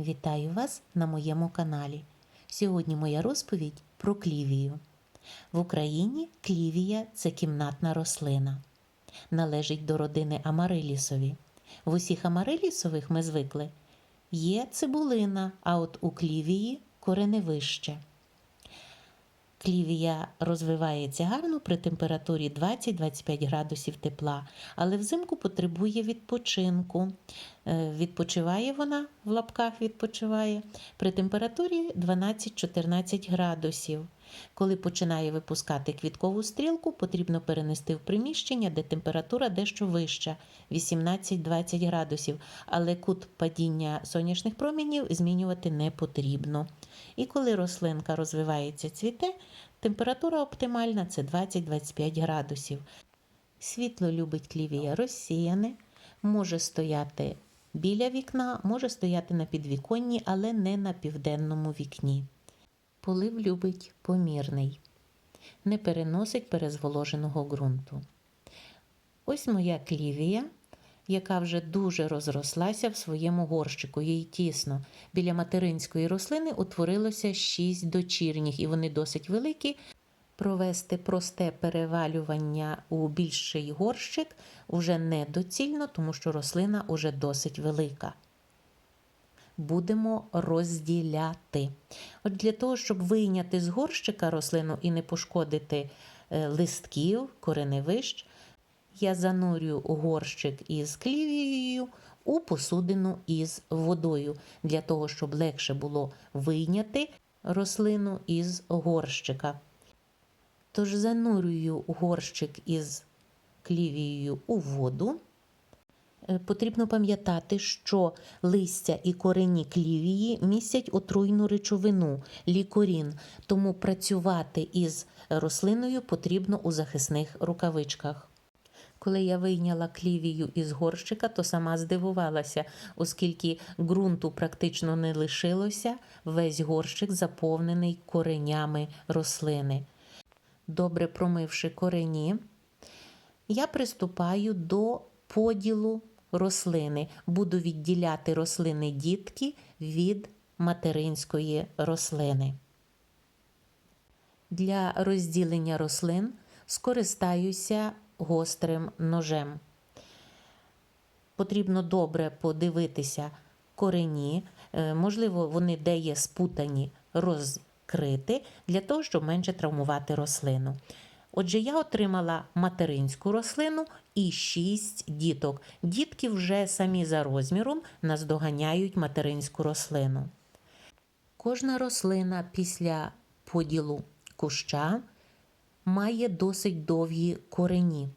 Вітаю вас на моєму каналі. Сьогодні моя розповідь про клівію. В Україні клівія це кімнатна рослина. Належить до родини амарилісові. В усіх амарилісових ми звикли є цибулина, а от у клівії кореневище. Клівія розвивається гарно при температурі 20-25 градусів тепла, але взимку потребує відпочинку. Е, Відпочиває вона в лапках відпочиває при температурі 12-14 градусів. Коли починає випускати квіткову стрілку, потрібно перенести в приміщення, де температура дещо вища 18-20 градусів, але кут падіння сонячних промінів змінювати не потрібно. І коли рослинка розвивається цвіте, температура оптимальна це 20-25 градусів. Світло любить клівія розсіяне, може стояти біля вікна, може стояти на підвіконні, але не на південному вікні. Полив любить помірний, не переносить перезволоженого ґрунту. Ось моя клівія, яка вже дуже розрослася в своєму горщику, їй тісно. Біля материнської рослини утворилося шість дочірніх, і вони досить великі. Провести просте перевалювання у більший горщик вже недоцільно, тому що рослина вже досить велика будемо розділяти. От Для того, щоб вийняти з горщика рослину і не пошкодити е, листків, кореневищ, я занурюю горщик із клівією у посудину із водою, для того, щоб легше було вийняти рослину із горщика. Тож занурюю горщик із клівією у воду. Е, Потрібно пам'ятати, що листя і корені клівії містять отруйну речовину лікорін, тому працювати із рослиною потрібно у захисних рукавичках. Коли я вийняла клівію із горщика, то сама здивувалася, оскільки ґрунту практично не лишилося, весь горщик заповнений коренями рослини. Добре промивши корені, я приступаю до поділу рослини. Буду відділяти рослини дітки від материнської рослини. Для розділення рослин скористаюся гострим ножем. Потрібно добре подивитися корені, е, можливо, вони де є спутані, розкрити, для того, щоб менше травмувати рослину. Отже, я отримала материнську рослину і 6 діток. Дітки вже самі за розміром наздоганяють материнську рослину. Кожна рослина після поділу куща має досить довгі корені.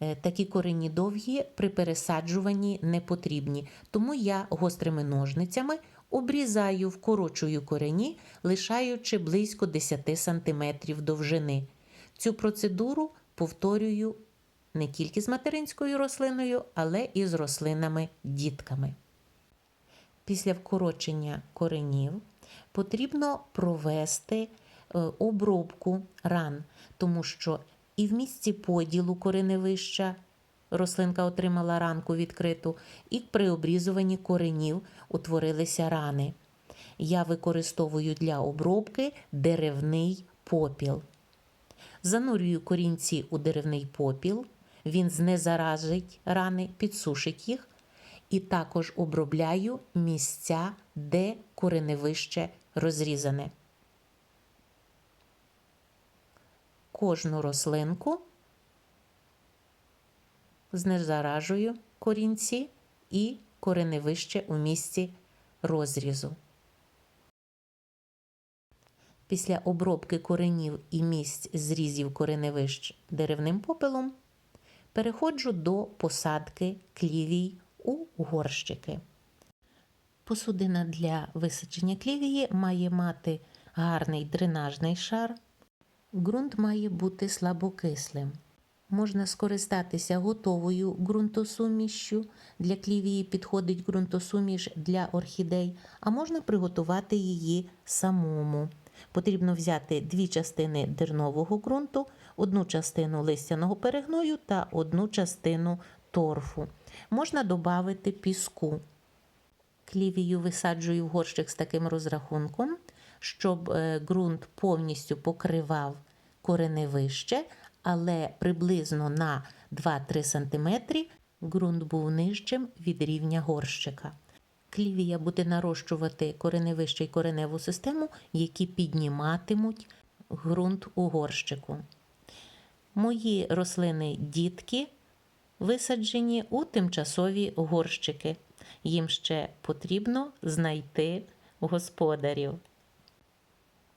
Е, Такі корені довгі при пересаджуванні не потрібні, тому я гострими ножницями обрізаю, вкорочую корені, лишаючи близько 10 см довжини. Цю процедуру повторюю не тільки з материнською рослиною, але і з рослинами-дітками. Після вкорочення коренів потрібно провести обробку ран, тому що і в місці поділу кореневища рослинка отримала ранку відкриту, і при обрізуванні коренів утворилися рани. Я використовую для обробки деревний попіл. Занурюю корінці у деревний попіл, він знезаражить рани, підсушить їх, і також обробляю місця, де кореневище розрізане. Кожну рослинку знезаражую корінці і кореневище у місці розрізу. Після обробки коренів і місць зрізів кореневищ деревним попелом переходжу до посадки клівій у горщики. Посудина для висадження клівії має мати гарний дренажний шар. Ґрунт має бути слабокислим. Можна скористатися готовою ґрунтосумішшю. Для клівії підходить ґрунтосуміш для орхідей, а можна приготувати її самому. Потрібно взяти дві частини дернового ґрунту, одну частину листяного перегною та одну частину торфу. Можна додати піску. Клівію висаджую в горщик з таким розрахунком, щоб е, ґрунт повністю покривав кореневище, але приблизно на 2-3 см ґрунт був нижчим від рівня горщика. Клівія буде нарощувати кореневище і кореневу систему, які підніматимуть ґрунт у горщику. Мої рослини дітки висаджені у тимчасові горщики. Їм ще потрібно знайти господарів.